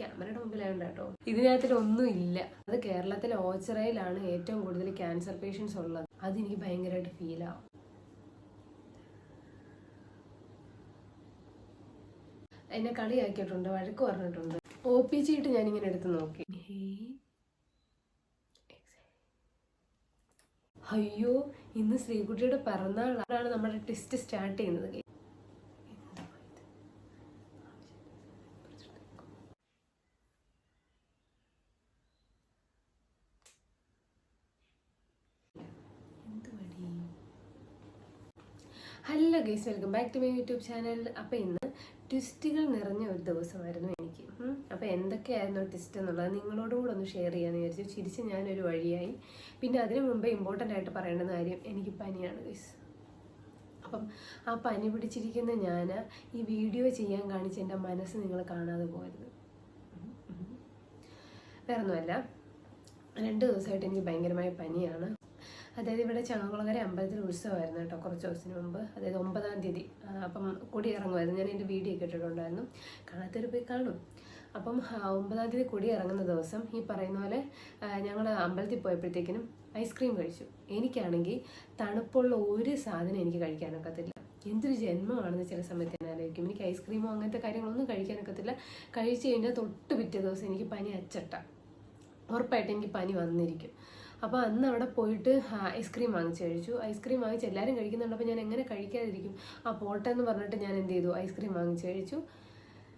ക്യാമറയുടെ മുമ്പിലായതുകൊണ്ട് കേട്ടോ. ഇതിനകത്തിലൊന്നും ഇല്ല. അത് കേരളത്തിലെ ഓച്ചിറയിലാണ് ഏറ്റവും കൂടുതൽ ക്യാൻസർ പേഷ്യൻസ് ഉള്ളത്. അതെനിക്ക് ഭയങ്കരമായിട്ട് ഫീൽ ആവും. എന്നെ കളിയാക്കിയിട്ടുണ്ട് വഴക്ക് പറഞ്ഞിട്ടുണ്ട്. ഒ പി ചീട്ട് ഞാനിങ്ങനെ എടുത്ത് നോക്കി. അയ്യോ ഇന്ന് ശ്രീകുട്ടിയുടെ പിറന്നാളാണ് നമ്മുടെ ടെസ്റ്റ് സ്റ്റാർട്ട് ചെയ്യുന്നത് എന്താ ഇത്? എന്ത് മടി? Hello guys welcome back to my YouTube channel അപ്പോൾ ഇന്ന് ട്വിസ്റ്റുകൾ നിറഞ്ഞ ഒരു ദിവസമായിരുന്നു എനിക്ക്. അപ്പോൾ എന്തൊക്കെയായിരുന്നു ട്വിസ്റ്റ് എന്നുള്ളത് നിങ്ങളോടും കൂടെ ഒന്ന് ഷെയർ ചെയ്യാമെന്ന് വിചാരിച്ചു. ചിരിച്ച് ഞാനൊരു വഴിയായി. പിന്നെ അതിനു മുമ്പേ ഇമ്പോർട്ടന്റ് ആയിട്ട് പറയേണ്ടുന്ന കാര്യം എനിക്ക് പനിയാണ് ഗൈസ് അപ്പം ആ പനി പിടിച്ചിരിക്കുന്ന ഞാൻ ഈ വീഡിയോ ചെയ്യാൻ കാണിച്ച് എന്റെ മനസ്സ് നിങ്ങൾ കാണാതെ ഉം. വേറൊന്നുമല്ല. രണ്ട് ദിവസമായിട്ട് എനിക്ക് ഭയങ്കരമായ പനിയാണ്. അതായത് ഇവിടെ ചങ്ങകുളങ്ങര അമ്പലത്തിൽ ഉത്സവമായിരുന്നു കേട്ടോ കുറച്ച് ദിവസത്തിന് മുമ്പ്. അതായത് ഒമ്പതാം തീയതി. അപ്പം കൊടി ഇറങ്ങുമായിരുന്നു ഞാൻ എന്റെ വീഡിയോ ഒക്കെ ഇട്ടിട്ടുണ്ടായിരുന്നു. കാണാത്തവർ പോയി കാണും. അപ്പം ഒമ്പതാം തീയതി കൊടി ഇറങ്ങുന്ന ദിവസം ഈ പറയുന്ന പോലെ ഞങ്ങൾ അമ്പലത്തിൽ പോയപ്പോഴത്തേക്കിനും ഐസ്ക്രീം കഴിച്ചു. എനിക്കാണെങ്കിൽ തണുപ്പുള്ള ഒരു സാധനം എനിക്ക് കഴിക്കാനൊക്കത്തില്ല. എന്തൊരു ജന്മമാണെന്ന് ചില സമയത്ത് ഞാൻ ആലോചിക്കും. എനിക്ക് ഐസ്ക്രീമോ അങ്ങനത്തെ കാര്യങ്ങളൊന്നും കഴിക്കാനൊക്കത്തില്ല. കഴിച്ചു കഴിഞ്ഞാൽ തൊട്ട് പിറ്റേ ദിവസം എനിക്ക് പനി അച്ചട്ട. ഉറപ്പായിട്ട് എനിക്ക് പനി വന്നിരിക്കും. അപ്പോൾ അന്ന് അവിടെ പോയിട്ട് ഐസ്ക്രീം വാങ്ങിച്ച് കഴിച്ചു. ഐസ്ക്രീം വാങ്ങിച്ച് എല്ലാവരും കഴിക്കുന്നുണ്ട്. അപ്പോൾ ഞാൻ എങ്ങനെ കഴിക്കാതിരിക്കും? ആ പോട്ടെ എന്ന് പറഞ്ഞിട്ട് ഞാൻ എന്ത് ചെയ്തു? ഐസ്ക്രീം വാങ്ങിച്ച് കഴിച്ചു.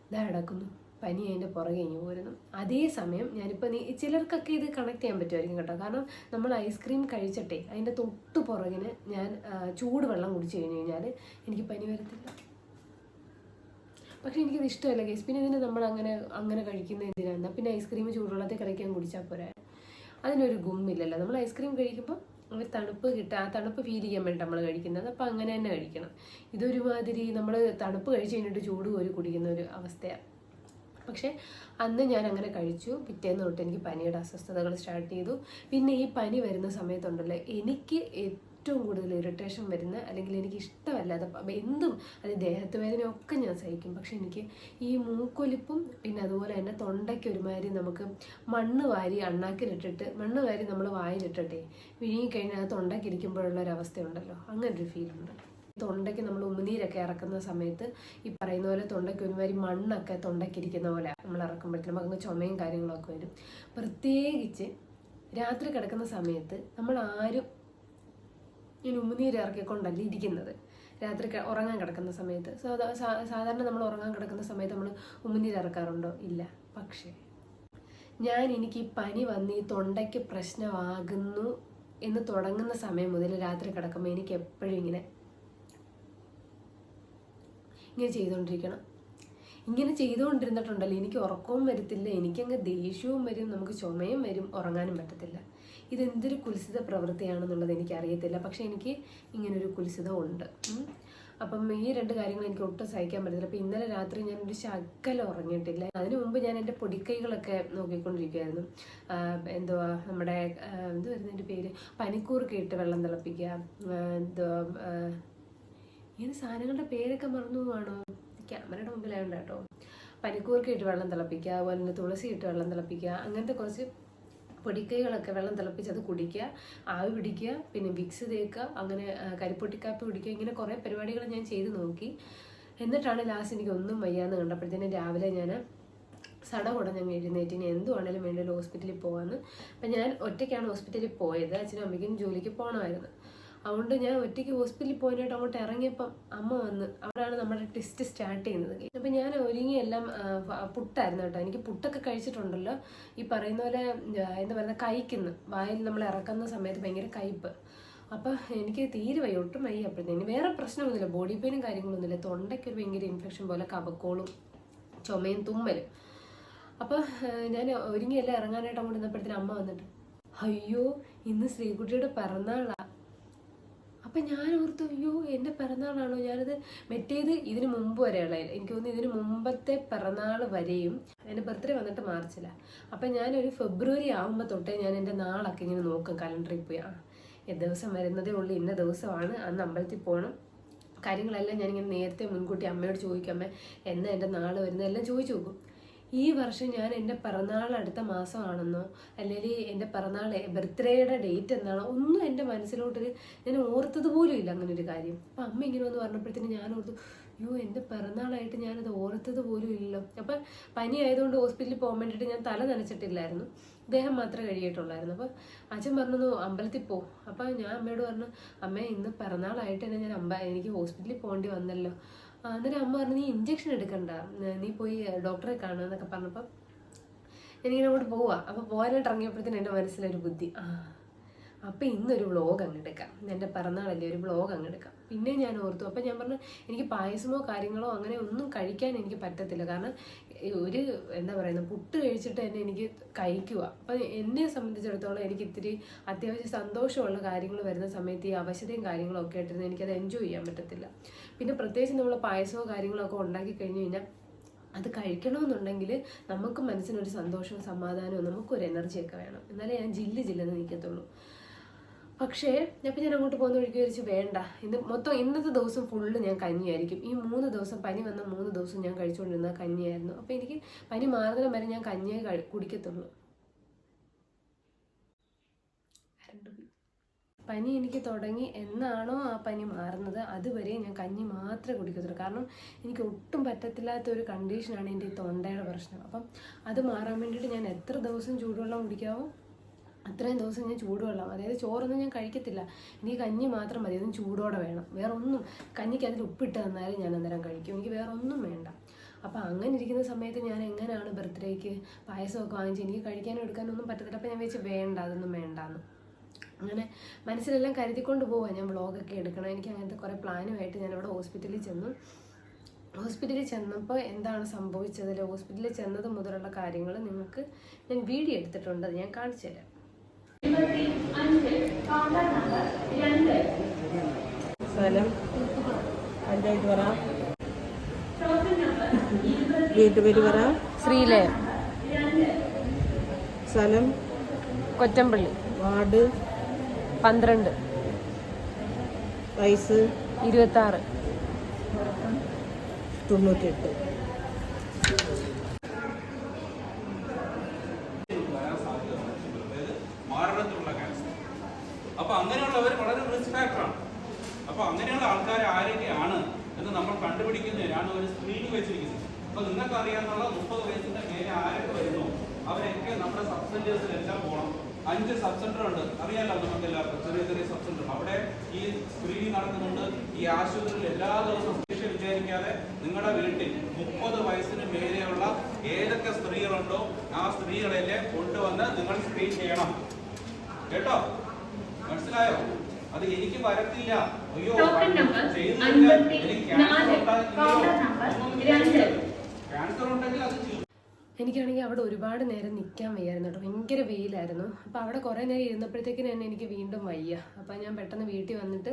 ഇതാ അടക്കുന്നു പനി അതിന്റെ പുറകെ ഇനി പോരുന്നു. അതേസമയം ഞാനിപ്പോൾ നീ ചിലർക്കൊക്കെ ഇത് കണക്ട് ചെയ്യാൻ പറ്റുമായിരിക്കും കേട്ടോ. കാരണം നമ്മൾ ഐസ്ക്രീം കഴിച്ചിട്ടേ അതിന്റെ തൊട്ട് പുറകിന് ഞാൻ ചൂടുവെള്ളം ചൂട് വെള്ളം കുടിച്ചു കഴിഞ്ഞ് കഴിഞ്ഞാൽ എനിക്ക് പനി വരത്തില്ല. പക്ഷേ എനിക്കത് ഇഷ്ടമല്ല കേസ് പിന്നെ ഇതിന് നമ്മൾ അങ്ങനെ അങ്ങനെ കഴിക്കുന്ന എന്തിനാണ് പിന്നെ ഐസ്ക്രീം ചൂടുവെള്ളത്തിൽ കളിക്കാൻ കുടിച്ചാൽ പോരാ. അതിനൊരു ഗുമ്മില്ലല്ലോ. നമ്മൾ ഐസ്ക്രീം കഴിക്കുമ്പോൾ ഒരു തണുപ്പ് കിട്ടുക ആ തണുപ്പ് ഫീൽ ചെയ്യാൻ വേണ്ടി നമ്മൾ കഴിക്കുന്നത്. അപ്പോൾ അങ്ങനെ തന്നെ കഴിക്കണം. ഇതൊരുമാതിരി നമ്മൾ തണുപ്പ് കഴിച്ച് കഴിഞ്ഞിട്ട് ചൂട് കോരി കുടിക്കുന്ന ഒരു അവസ്ഥയാണ് പക്ഷേ അന്ന് ഞാൻ അങ്ങനെ കഴിച്ചു. പിറ്റേന്ന് തൊട്ട് എനിക്ക് പനിയുടെ അസ്വസ്ഥതകൾ സ്റ്റാർട്ട് ചെയ്തു. പിന്നെ ഈ പനി വരുന്ന സമയത്തുണ്ടല്ലോ എനിക്ക് ഏറ്റവും കൂടുതൽ ഇറിറ്റേഷൻ വരുന്ന അല്ലെങ്കിൽ എനിക്ക് ഇഷ്ടമല്ലാത്ത എന്തും അത് ദേഹത്ത് ഒക്കെ ഞാൻ സഹിക്കും. പക്ഷെ എനിക്ക് ഈ മൂക്കൊലിപ്പും പിന്നെ അതുപോലെ തന്നെ തൊണ്ടയ്ക്ക് ഒരുമാതിരി നമുക്ക് മണ്ണ് വാരി അണ്ണാക്കിലിട്ടിട്ട് മണ്ണ് വാരി നമ്മൾ വായിലിട്ടിട്ടേ വിഴുങ്ങിക്കഴിഞ്ഞാൽ തൊണ്ടയ്ക്ക് ഇരിക്കുമ്പോഴുള്ള ഒരു അവസ്ഥയുണ്ടല്ലോ. അങ്ങനെ ഒരു ഫീലുണ്ട് തൊണ്ടയ്ക്ക് നമ്മൾ ഉമിനീരൊക്കെ ഇറക്കുന്ന സമയത്ത് ഈ പറയുന്ന പോലെ തൊണ്ടയ്ക്ക് ഒരുമാതിരി മണ്ണൊക്കെ തൊണ്ടയ്ക്ക് ഇരിക്കുന്ന പോലെ നമ്മൾ ഇറക്കുമ്പോഴത്തേക്കും നമുക്ക് ചുമയും കാര്യങ്ങളൊക്കെ വരും. പ്രത്യേകിച്ച് രാത്രി കിടക്കുന്ന സമയത്ത് നമ്മൾ ആരും ഇങ്ങനെ ഉമിനീര് ഇറക്കിക്കൊണ്ടല്ല ഇരിക്കുന്നത്. രാത്രി ഉറങ്ങാൻ കിടക്കുന്ന സമയത്ത്. സാധാ സാധാരണ നമ്മൾ ഉറങ്ങാൻ കിടക്കുന്ന സമയത്ത് നമ്മൾ ഉമ്മനീര് ഇറക്കാറുണ്ടോ? ഇല്ല. പക്ഷേ ഞാൻ എനിക്ക് ഈ പനി വന്ന് ഈ തൊണ്ടയ്ക്ക് പ്രശ്നമാകുന്നു എന്ന് തുടങ്ങുന്ന സമയം മുതൽ രാത്രി കിടക്കുമ്പോൾ എനിക്ക് എപ്പോഴും ഇങ്ങനെ ഇങ്ങനെ ചെയ്തുകൊണ്ടിരിക്കണം. ഇങ്ങനെ ചെയ്തുകൊണ്ടിരുന്നിട്ടുണ്ടല്ലോ. എനിക്ക് ഉറക്കവും വരത്തില്ല. എനിക്കങ്ങ് ദേഷ്യവും വരും. നമുക്ക് ചുമയും വരും. ഉറങ്ങാനും പറ്റത്തില്ല. ഇതെന്തൊരു കുൽസിത പ്രവൃത്തിയാണെന്നുള്ളത് എനിക്കറിയത്തില്ല. പക്ഷെ എനിക്ക് ഇങ്ങനൊരു കുൽസിതം ഉണ്ട്. അപ്പം ഈ രണ്ട് കാര്യങ്ങൾ എനിക്ക് ഒട്ടും സഹിക്കാൻ പറ്റത്തില്ല. അപ്പം ഇന്നലെ രാത്രി ഞാൻ ഒരു ശകല ഉറങ്ങിയിട്ടില്ല. അതിനു മുമ്പ് ഞാൻ എന്റെ പൊടിക്കൈകളൊക്കെ നോക്കിക്കൊണ്ടിരിക്കുമായിരുന്നു ആ, എന്തുവാ നമ്മുടെ എന്ത് വരുന്നതിന്റെ പേര്? പനിക്കൂർക്ക ഇട്ട് വെള്ളം തിളപ്പിക്കുക. എന്തുവാ ഇങ്ങനെ സാധനങ്ങളുടെ പേരൊക്കെ മറന്നു പോവാണോ? ക്യാമറയുടെ മുമ്പിലായതുകൊണ്ട് കേട്ടോ. പനിക്കൂർക്ക ഇട്ട് വെള്ളം തിളപ്പിക്കുക അതുപോലെ തന്നെ തുളസി ഇട്ട് വെള്ളം തിളപ്പിക്കുക അങ്ങനത്തെ കുറച്ച് പൊടിക്കൈകളൊക്കെ വെള്ളം തിളപ്പിച്ച് അത് കുടിക്കുക ആവി പിടിക്കുക പിന്നെ വിക്സ് തേക്കുക അങ്ങനെ കരിപ്പൊട്ടിക്കാപ്പി കുടിക്കുക ഇങ്ങനെ കുറേ പരിപാടികൾ ഞാൻ ചെയ്ത് നോക്കി. എന്നിട്ടാണ് ലാസ്റ്റ് എനിക്ക് ഒന്നും വയ്യാന്ന് കണ്ടപ്പോഴത്തേനും രാവിലെ ഞാൻ സട കുടഞ്ഞങ്ങ് എഴുന്നേറ്റ് ഇനി എന്തുവാണേലും വേണ്ട ഹോസ്പിറ്റലിൽ പോകാമെന്ന് അപ്പം ഞാൻ ഒറ്റയ്ക്കാണ് ഹോസ്പിറ്റലിൽ പോയത്. അച്ഛനും അമ്മയ്ക്കും ജോലിക്ക് പോകണമായിരുന്നു അതുകൊണ്ട് ഞാൻ ഒറ്റയ്ക്ക് ഹോസ്പിറ്റലിൽ പോയിട്ട് അങ്ങോട്ട് ഇറങ്ങിയപ്പം അമ്മ വന്ന് അവിടെയാണ് നമ്മുടെ ടെസ്റ്റ് സ്റ്റാർട്ട് ചെയ്യുന്നത്. അപ്പോൾ ഞാൻ ഒരുങ്ങി എല്ലാം പുട്ടായിരുന്നു കേട്ടോ. എനിക്ക് പുട്ടൊക്കെ കഴിച്ചിട്ടുണ്ടല്ലോ. ഈ പറയുന്ന പോലെ എന്താ പറയുക കഴിക്കുന്ന. വായിൽ നമ്മൾ ഇറക്കുന്ന സമയത്ത് ഭയങ്കര കയ്പ്പ് അപ്പം എനിക്ക് തീരെ വയ്യ ഒട്ടും വയ്യ അപ്പോഴത്തേന്. വേറെ പ്രശ്നമൊന്നുമില്ല. ബോഡി പെയിനും കാര്യങ്ങളൊന്നുമില്ല. തൊണ്ടയ്ക്ക് ഒരു ഭയങ്കര ഇൻഫെക്ഷൻ പോലെ കപക്കോളും ചുമയും തുമ്മലും. അപ്പോൾ ഞാൻ ഒരുങ്ങിയെല്ലാം ഇറങ്ങാനായിട്ട് അങ്ങോട്ട് നിന്നപ്പോഴത്തേന് അമ്മ വന്നിട്ട് അയ്യോ ഇന്ന് ശ്രീകുട്ടിയുടെ പിറന്നാളാ. അപ്പം ഞാൻ ഓർത്തു അയ്യോ എന്റെ പിറന്നാളാണോ? ഞാനത് മറ്റേത് ഇതിന് മുമ്പ് വരെയുള്ള എനിക്ക് തോന്നുന്നു ഇതിന് മുമ്പത്തെ പിറന്നാൾ വരെയും എന്റെ ബർത്ത്ഡേ വന്നിട്ട് മാർച്ചിലാണ് അപ്പം ഞാനൊരു ഫെബ്രുവരി ആകുമ്പോൾ തൊട്ടേ ഞാൻ എന്റെ നാളൊക്കെ ഇങ്ങനെ നോക്കും കലണ്ടറിൽ പോയി. ആ ദിവസം വരുന്നതേ ഉള്ളൂ ഇന്ന ദിവസമാണ് അന്ന് അമ്പലത്തിൽ പോകണം കാര്യങ്ങളെല്ലാം ഞാനിങ്ങനെ നേരത്തെ മുൻകൂട്ടി അമ്മയോട് ചോദിക്കും അമ്മ എന്നാ എന്റെ നാൾ വരുന്നത് എല്ലാം ചോദിച്ചു നോക്കും. ഈ വർഷം ഞാൻ എന്റെ പിറന്നാൾ അടുത്ത മാസമാണെന്നോ അല്ലെങ്കിൽ എന്റെ പിറന്നാൾ ബർത്ത്ഡേയുടെ ഡേറ്റ് എന്നാണോ ഒന്നും എന്റെ മനസ്സിലോട്ടൊരു ഞാൻ ഓർത്തത് പോലും ഇല്ല അങ്ങനെ ഒരു കാര്യം. അപ്പം അമ്മ ഇങ്ങനെ വന്ന് പറഞ്ഞപ്പോഴത്തേന് ഞാൻ ഓർത്തു അയ്യോ എന്റെ പിറന്നാളായിട്ട് ഞാനത് ഓർത്തത് പോലും ഇല്ലല്ലോ. അപ്പം പനി ആയതുകൊണ്ട് ഹോസ്പിറ്റലിൽ പോകാൻ വേണ്ടിയിട്ട് ഞാൻ തല നനച്ചിട്ടില്ലായിരുന്നു. ദേഹം മാത്രമേ കഴിയിട്ടുള്ളായിരുന്നു അപ്പോൾ അച്ഛൻ പറഞ്ഞു അമ്പലത്തിൽ പോ. അപ്പോൾ ഞാൻ അമ്മയോട് പറഞ്ഞു അമ്മ ഇന്ന് പിറന്നാളായിട്ട് തന്നെ ഞാൻ അമ്പ എനിക്ക് ഹോസ്പിറ്റലിൽ പോകേണ്ടി വന്നല്ലോ. അന്നേരം അമ്മ പറഞ്ഞു നീ ഇഞ്ചക്ഷൻ എടുക്കണ്ട. നീ പോയി ഡോക്ടറെ കാണുക എന്നൊക്കെ പറഞ്ഞപ്പോൾ ഞാനിങ്ങനെ അങ്ങോട്ട് പോവാ. അപ്പോൾ പോകാനായിട്ട് ഇറങ്ങിയപ്പോഴത്തേന് എന്റെ മനസ്സിലൊരു ബുദ്ധി. ആ. അപ്പം ഇന്നൊരു വ്ളോഗ് അങ്ങ് എടുക്കാം എന്റെ പിറന്നാളല്ലേ ഒരു വ്ളോഗ് അങ്ങ് എടുക്കാം പിന്നെ ഞാൻ ഓർത്തു. അപ്പം ഞാൻ പറഞ്ഞു എനിക്ക് പായസമോ കാര്യങ്ങളോ അങ്ങനെ ഒന്നും കഴിക്കാൻ എനിക്ക് പറ്റത്തില്ല. കാരണം ഒരു എന്താ പറയുന്നത് പുട്ട് കഴിച്ചിട്ട് തന്നെ എനിക്ക് കഴിക്കുക അപ്പം എന്നെ സംബന്ധിച്ചിടത്തോളം എനിക്ക് ഇത്തിരി അത്യാവശ്യം സന്തോഷമുള്ള കാര്യങ്ങൾ വരുന്ന സമയത്ത് ഈ അവശതയും കാര്യങ്ങളും ഒക്കെ ആയിട്ടിരുന്ന് എനിക്കത് എൻജോയ് ചെയ്യാൻ പറ്റത്തില്ല. പിന്നെ പ്രത്യേകിച്ച് നമ്മൾ പായസമോ കാര്യങ്ങളോ ഒക്കെ ഉണ്ടാക്കി കഴിഞ്ഞു കഴിഞ്ഞാൽ അത് കഴിക്കണമെന്നുണ്ടെങ്കിൽ നമുക്ക് മനസ്സിനൊരു സന്തോഷവും സമാധാനവും നമുക്കൊരു എനർജിയൊക്കെ വേണം. എന്നാലേ ഞാൻ ജില്ല് ജില്ലെന്ന് നിൽക്കത്തുള്ളൂ പക്ഷേ അപ്പം ഞാൻ അങ്ങോട്ട് പോകുന്ന വഴിക്ക് വിചാരിച്ചു വേണ്ട. ഇന്ന് മൊത്തം ഇന്നത്തെ ദിവസം ഫുള്ള് ഞാൻ കഞ്ഞിയായിരിക്കും. ഈ മൂന്ന് ദിവസം പനി വന്ന മൂന്ന് ദിവസം ഞാൻ കഴിച്ചുകൊണ്ടിരുന്ന കഞ്ഞിയായിരുന്നു. അപ്പം എനിക്ക് പനി മാറുന്നിടം വരെ ഞാൻ കഞ്ഞിയെ കുടിക്കത്തുള്ളൂ. പനി എനിക്ക് തുടങ്ങി എന്നാണോ ആ പനി മാറുന്നത് അതുവരെ ഞാൻ കഞ്ഞി മാത്രമേ കുടിക്കത്തുള്ളൂ. കാരണം എനിക്ക് ഒട്ടും പറ്റത്തില്ലാത്ത ഒരു കണ്ടീഷനാണ് എന്റെ ഈ തൊണ്ടയുടെ പ്രശ്നം. അപ്പം അത് മാറാൻ വേണ്ടിയിട്ട് ഞാൻ എത്ര ദിവസം ചൂടുവെള്ളം കുടിക്കാവോ? അത്രയും ദിവസം ഞാൻ ചൂടുവെള്ളം അതായത് ചോറൊന്നും ഞാൻ കഴിക്കത്തില്ല. എനിക്ക് കഞ്ഞി മാത്രം മതി അതും ചൂടോടെ വേണം. വേറെ ഒന്നും കഞ്ഞിക്ക് അതിൽ ഉപ്പിട്ട് തന്നാലും ഞാൻ അന്നേരം കഴിക്കും. എനിക്ക് വേറെ ഒന്നും വേണ്ട. അപ്പോൾ അങ്ങനെ ഇരിക്കുന്ന സമയത്ത് ഞാൻ എങ്ങനെയാണ് ബർത്ത്ഡേക്ക് പായസമൊക്കെ വാങ്ങിച്ച് എനിക്ക് കഴിക്കാനും എടുക്കാനും ഒന്നും പറ്റത്തില്ല. അപ്പോൾ ഞാൻ വെച്ച് വേണ്ട അതൊന്നും വേണ്ടാന്ന്. അങ്ങനെ മനസ്സിലെല്ലാം കരുതിക്കൊണ്ട് പോവാം ഞാൻ വ്ളോഗൊക്കെ എടുക്കണം. എനിക്ക് അങ്ങനത്തെ കുറേ പ്ലാനുമായിട്ട് ഞാൻ ഇവിടെ ഹോസ്പിറ്റലിൽ ചെന്നു. ഹോസ്പിറ്റലിൽ ചെന്നപ്പോൾ എന്താണ് സംഭവിച്ചതിൽ ഹോസ്പിറ്റലിൽ ചെന്നത് മുതലുള്ള കാര്യങ്ങൾ നിങ്ങൾക്ക് ഞാൻ വീഡിയോ എടുത്തിട്ടുണ്ട് അത് ഞാൻ കാണിച്ചു തരാം. സ്ഥലം? പഞ്ചായത്ത് പറ. വീട്ടുപേര് പറ. ശ്രീലയം സ്ഥലം? കൊറ്റമ്പള്ളി. വാർഡ്? പന്ത്രണ്ട്. വയസ്സ്? ഇരുപത്താറ്. തൊണ്ണൂറ്റെട്ട് മാരണത്തിലുള്ള ക്യാൻസർ അപ്പൊ അങ്ങനെയുള്ളവർ വളരെ റിസ്ക് ഫാക്ടറാണ് അപ്പൊ അങ്ങനെയുള്ള ആൾക്കാർ ആരൊക്കെയാണ് എന്ന് നമ്മൾ കണ്ടുപിടിക്കുന്നതിനാണ് ഒരു സ്ക്രീനിങ് വെച്ചിരിക്കുന്നത് അപ്പൊ നിങ്ങൾക്ക് അറിയാവുന്ന മുപ്പത് വയസ്സിന്റെ മേലെ ആരൊക്കെ വരുന്നു അവരൊക്കെ നമ്മുടെ സബ് സെന്റേഴ്സിലെല്ലാം പോകണം അഞ്ച് സബ് സെന്റർ ഉണ്ട് അറിയാലോ നമുക്ക് എല്ലാവർക്കും ചെറിയ ചെറിയ സബ് സെന്റർ അവിടെ ഈ സ്ക്രീനിങ് നടക്കുന്നുണ്ട് ഈ ആശുപത്രിയിൽ എല്ലാ ദിവസവും ശിക്ഷ വിചാരിക്കാതെ നിങ്ങളുടെ വീട്ടിൽ മുപ്പത് വയസ്സിന് മേലെയുള്ള ഏതൊക്കെ സ്ത്രീകളുണ്ടോ ആ സ്ത്രീകളെ കൊണ്ടുവന്ന് നിങ്ങൾ സ്ക്രീൻ ചെയ്യണം. കേട്ടോ? മനസ്സിലായോ? അത് എനിക്ക് വരത്തില്ല. അയ്യോ ടോക്കൺ നമ്പർ ചെയ്തു കഴിഞ്ഞാൽ എനിക്ക് ക്യാൻസർ ഉണ്ടെങ്കിൽ അത് ചെയ്യും. എനിക്കാണെങ്കിൽ അവിടെ ഒരുപാട് നേരം നിൽക്കാൻ വയ്യായിരുന്നു കേട്ടോ. ഭയങ്കര വെയിലായിരുന്നു. അപ്പോൾ അവിടെ കുറേ നേരം ഇരുന്നപ്പോഴത്തേക്കിന് തന്നെ എനിക്ക് വീണ്ടും വയ്യ. അപ്പോൾ ഞാൻ പെട്ടെന്ന് വീട്ടിൽ വന്നിട്ട്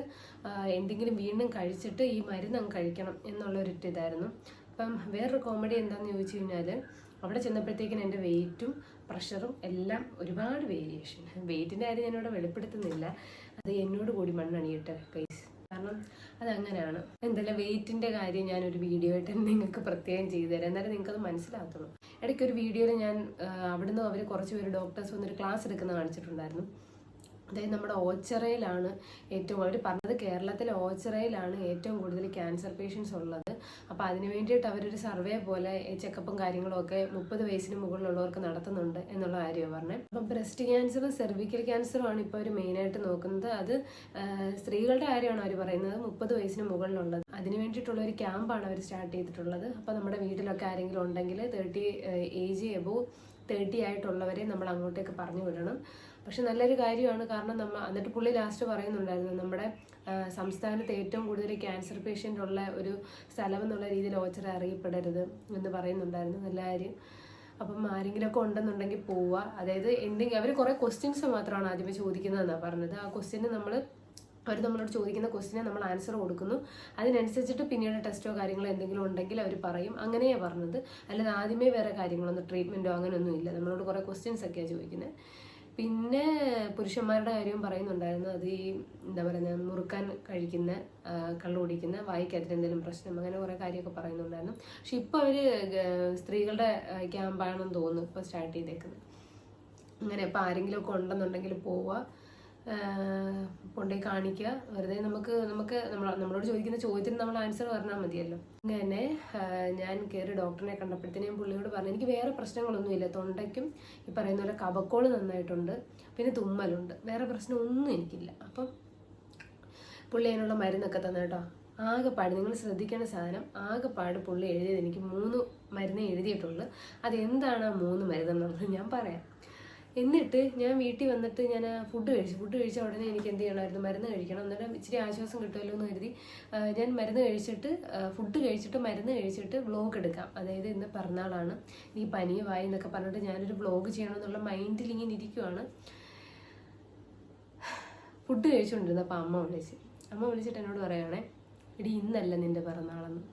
എന്തെങ്കിലും വീണ്ടും കഴിച്ചിട്ട് ഈ മരുന്ന് അങ്ങ് കഴിക്കണം എന്നുള്ളൊരു ഇതായിരുന്നു അപ്പം വേറൊരു കോമഡി എന്താണെന്ന് ചോദിച്ചു കഴിഞ്ഞാൽ അവിടെ ചെന്നപ്പോഴത്തേക്കിന് എന്റെ വെയിറ്റും പ്രഷറും എല്ലാം ഒരുപാട് വേരിയേഷൻ വെയിറ്റിന്റെ കാര്യം ഞാനിവിടെ വെളിപ്പെടുത്തുന്നില്ല. അത് എന്നോട് കൂടി മണ്ണണിയിട്ട് കൈസ് കാരണം അതങ്ങനെയാണ്. എന്തായാലും വെയിറ്റിന്റെ കാര്യം ഞാനൊരു വീഡിയോ ആയിട്ട് നിങ്ങൾക്ക് പ്രത്യേകം ചെയ്തു തരാം. എന്നാലും നിങ്ങൾക്കത് മനസ്സിലാകത്തുള്ളൂ. ഇടയ്ക്ക് ഒരു വീഡിയോയിൽ ഞാൻ അവിടുന്ന് അവർ കുറച്ച് പേര് ഡോക്ടേഴ്സ് വന്നൊരു ക്ലാസ് എടുക്കുന്ന കാണിച്ചിട്ടുണ്ടായിരുന്നു. അതായത് നമ്മുടെ ഓച്ചറയിലാണ് ഏറ്റവും അവർ പറഞ്ഞത് കേരളത്തിലെ ഓച്ചറയിലാണ് ഏറ്റവും കൂടുതൽ ക്യാൻസർ പേഷ്യൻസ് ഉള്ളത്. അപ്പോൾ അതിന് വേണ്ടിയിട്ട് അവരൊരു സർവേ പോലെ ചെക്കപ്പും കാര്യങ്ങളും ഒക്കെ മുപ്പത് വയസ്സിന് മുകളിലുള്ളവർക്ക് നടത്തുന്നുണ്ട് എന്നുള്ള കാര്യമാണ് പറഞ്ഞത്. അപ്പം ബ്രസ്റ്റ് ക്യാൻസറും സെർവിക്കൽ ക്യാൻസറും ആണ് ഇപ്പോൾ അവർ മെയിനായിട്ട് നോക്കുന്നത്. അത് സ്ത്രീകളുടെ കാര്യമാണ് അവർ പറയുന്നത്. മുപ്പത് വയസ്സിന് മുകളിലുള്ളത്. അതിന് വേണ്ടിയിട്ടുള്ള ഒരു ക്യാമ്പാണ് അവർ സ്റ്റാർട്ട് ചെയ്തിട്ടുള്ളത്. അപ്പോൾ നമ്മുടെ വീട്ടിലൊക്കെ ആരെങ്കിലും ഉണ്ടെങ്കിൽ തേർട്ടി ഏജ് എബോ തേർട്ടി ആയിട്ടുള്ളവരെ നമ്മൾ അങ്ങോട്ടേക്ക് പറഞ്ഞു വിടണം. പക്ഷെ നല്ലൊരു കാര്യമാണ് കാരണം നമ്മൾ എന്നിട്ട് പുള്ളി ലാസ്റ്റ് പറയുന്നുണ്ടായിരുന്നു നമ്മുടെ സംസ്ഥാനത്ത് ഏറ്റവും കൂടുതൽ ക്യാൻസർ പേഷ്യന്റ് ഉള്ള ഒരു സ്ഥലം എന്നുള്ള രീതിയിൽ ഓച്ചർ അറിയപ്പെടരുത് എന്ന് പറയുന്നുണ്ടായിരുന്നു നല്ല കാര്യം. അപ്പം ആരെങ്കിലുമൊക്കെ ഉണ്ടെന്നുണ്ടെങ്കിൽ പോവുക. അതായത് എന്തെങ്കിലും അവർ കുറേ ക്വസ്റ്റ്യൻസ് മാത്രമാണ് ആദ്യമേ ചോദിക്കുന്നതെന്നാണ് പറഞ്ഞത്. ആ ക്വസ്റ്റ്യന് നമ്മൾ അവർ നമ്മളോട് ചോദിക്കുന്ന ക്വസ്റ്റിനെ നമ്മൾ ആൻസർ കൊടുക്കുന്നു. അതിനനുസരിച്ചിട്ട് പിന്നീട് ടെസ്റ്റോ കാര്യങ്ങളോ എന്തെങ്കിലും ഉണ്ടെങ്കിൽ അവർ പറയും. അങ്ങനെയാണ് പറഞ്ഞത്. അല്ലാതെ ആദ്യമേ വേറെ കാര്യങ്ങളൊന്നും ട്രീറ്റ്മെന്റോ അങ്ങനെയൊന്നും ഇല്ല. നമ്മളോട് കുറേ ക്വസ്റ്റ്യൻസ് ഒക്കെയാണ് ചോദിക്കുന്നത് പിന്നെ പുരുഷന്മാരുടെ കാര്യം പറയുന്നുണ്ടായിരുന്നു. അത് ഈ എന്താ പറയുക മുറുക്കാൻ കഴിക്കുന്ന കള്ളു കുടിക്കുന്ന വായിക്കകത്തിന് എന്തെങ്കിലും പ്രശ്നം അങ്ങനെ കുറേ കാര്യമൊക്കെ പറയുന്നുണ്ടായിരുന്നു. പക്ഷെ ഇപ്പോൾ അവർ സ്ത്രീകളുടെ ക്യാമ്പാണെന്ന് തോന്നുന്നു ഇപ്പോൾ സ്റ്റാർട്ട് ചെയ്തേക്കുന്നത്. അങ്ങനെ ഇപ്പോൾ ആരെങ്കിലും ഒക്കെ ഉണ്ടെന്നുണ്ടെങ്കിൽ പോവുക കൊണ്ടുപോയി കാണിക്കുക. വെറുതെ നമുക്ക് നമുക്ക് നമ്മൾ നമ്മളോട് ചോദിക്കുന്ന ചോദ്യത്തിന് നമ്മൾ ആൻസർ പറഞ്ഞാൽ മതിയല്ലോ. അങ്ങനെ ഞാൻ കയറി ഡോക്ടറിനെ കണ്ടപ്പോഴത്തേനും പുള്ളിയോട് പറഞ്ഞു എനിക്ക് വേറെ പ്രശ്നങ്ങളൊന്നുമില്ല. തൊണ്ടയ്ക്കും ഈ പറയുന്ന പോലെ കബക്കോൾ നന്നായിട്ടുണ്ട്. പിന്നെ തുമ്മലുണ്ട്. വേറെ പ്രശ്നമൊന്നും എനിക്കില്ല. അപ്പം പുള്ളി അതിനുള്ള മരുന്നൊക്കെ തന്നെ കേട്ടോ. ആകെപ്പാട് നിങ്ങൾ ശ്രദ്ധിക്കേണ്ട സാധനം ആകെപ്പാട് പുള്ളി എഴുതിയത് എനിക്ക് മൂന്ന് മരുന്നേ എഴുതിയിട്ടുള്ളൂ. അതെന്താണ് ആ മൂന്ന് മരുന്നെന്നുള്ളത് ഞാൻ പറയാം. എന്നിട്ട് ഞാൻ വീട്ടിൽ വന്നിട്ട് ഞാൻ ഫുഡ് കഴിച്ചു. ഫുഡ് കഴിച്ച ഉടനെ എനിക്ക് എന്ത് ചെയ്യണമായിരുന്നു? മരുന്ന് കഴിക്കണം. എന്നിട്ട് ഇച്ചിരി ആശ്വാസം കിട്ടുമല്ലോ എന്ന് കരുതി ഞാൻ മരുന്ന് കഴിച്ചിട്ട് ഫുഡ് കഴിച്ചിട്ട് മരുന്ന് കഴിച്ചിട്ട് വ്ളോഗ് എടുക്കാം. അതായത് ഇന്ന് പിറന്നാളാണ്. ഈ പനിയുമായി എന്നൊക്കെ പറഞ്ഞിട്ട് ഞാനൊരു വ്ളോഗ് ചെയ്യണമെന്നുള്ള മൈൻഡിൽ ഇങ്ങനെ ഇരിക്കുവാണ്. ഫുഡ് കഴിച്ചുകൊണ്ടിരുന്നപ്പോൾ അമ്മ വിളിച്ച് അമ്മ വിളിച്ചിട്ട് എന്നോട് പറയുകയാണേ എടി ഇന്നല്ല നിന്റെ പിറന്നാളെന്ന്.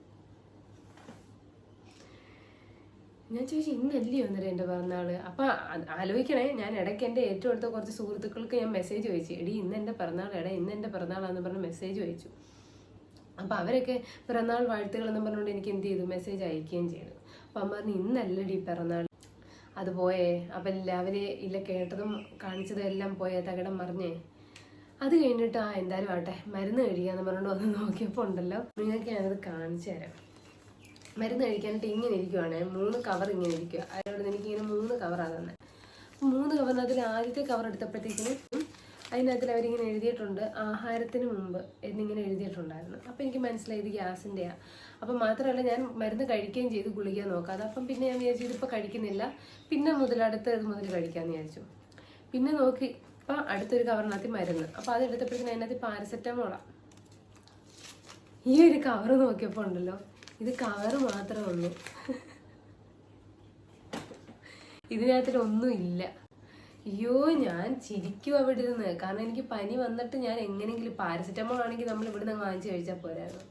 ഞാൻ ചോദിച്ചു ഇന്നല്ലേ അന്നേരം എന്റെ പിറന്നാൾ അപ്പം ആലോചിക്കണേ ഞാൻ ഇടയ്ക്ക് എന്റെ ഏറ്റവും അടുത്ത കുറച്ച് സുഹൃത്തുക്കൾക്ക് ഞാൻ മെസ്സേജ് ചോദിച്ചു എടി ഇന്ന് എന്റെ പിറന്നാൾ എടാ ഇന്ന് എന്റെ പിറന്നാളാന്ന് പറഞ്ഞ് മെസ്സേജ് ചോദിച്ചു അപ്പം അവരൊക്കെ പിറന്നാൾ വാഴ്ത്തുകൾ എന്ന് പറഞ്ഞുകൊണ്ട് എനിക്ക് എന്ത് ചെയ്തു? മെസ്സേജ് അയക്കുകയും ചെയ്തു. അപ്പം അമ്മ പറഞ്ഞു ഇന്നല്ലടി പിറന്നാൾ അത് പോയേ. അപ്പം എല്ലാവരും ഇല്ല കേട്ടതും കാണിച്ചതും എല്ലാം പോയേ തകടം മറിഞ്ഞേ. അത് കഴിഞ്ഞിട്ട് ആ എന്തായാലും ആട്ടെ മരുന്ന് കഴിക്കാന്ന് പറഞ്ഞുകൊണ്ട് വന്ന് നോക്കിയപ്പോൾ ഉണ്ടല്ലോ. നിങ്ങൾക്ക് ഞാനത് കാണിച്ചു തരാം. മരുന്ന് കഴിക്കാനായിട്ട് ഇങ്ങനെ ഇരിക്കുവാണ്. മൂന്ന് കവർ ഇങ്ങനെ ഇരിക്കുക അതിനോട് എനിക്ക് ഇങ്ങനെ മൂന്ന് കവറാണ് തന്നെ. മൂന്ന് കവറിനകത്തിൽ ആദ്യത്തെ കവർ എടുത്തപ്പോഴത്തേക്കിനും അതിനകത്തിൽ അവരിങ്ങനെ എഴുതിയിട്ടുണ്ട് ആഹാരത്തിന് മുമ്പ് എന്നിങ്ങനെ എഴുതിയിട്ടുണ്ടായിരുന്നു. അപ്പോൾ എനിക്ക് മനസ്സിലായി ഇത് ഗ്യാസിന്റെയാണ് അപ്പം മാത്രമല്ല ഞാൻ മരുന്ന് കഴിക്കുകയും ചെയ്ത് ഗുളിക്കാൻ നോക്കാതെ അപ്പം പിന്നെ ഞാൻ വിചാരിച്ചു ഇതിപ്പോൾ കഴിക്കുന്നില്ല. പിന്നെ മുതൽ അടുത്ത ഇത് മുതൽ കഴിക്കാമെന്ന് വിചാരിച്ചു. പിന്നെ നോക്കി. ഇപ്പം അടുത്തൊരു കവറിനകത്ത് മരുന്ന്. അപ്പം അത് എടുത്തപ്പോഴത്തേക്കും അതിനകത്ത് പാരസെറ്റമോളാണ് ഈ ഒരു കവർ നോക്കിയപ്പോൾ ഉണ്ടല്ലോ. ഇത് കവർ മാത്രമേ ഉള്ളൂ. ഇതിനകത്തിൽ ഒന്നും ഇല്ല അയ്യോ ഞാൻ ചിരിക്കും അവിടെ ഇരുന്ന്. കാരണം എനിക്ക് പനി വന്നിട്ട് ഞാൻ എങ്ങനെയെങ്കിലും പാരസെറ്റമോൾ ആണെങ്കിൽ നമ്മൾ ഇവിടെ നിന്ന് വാങ്ങിച്ച് കഴിച്ചാൽ പോരായിരുന്നു.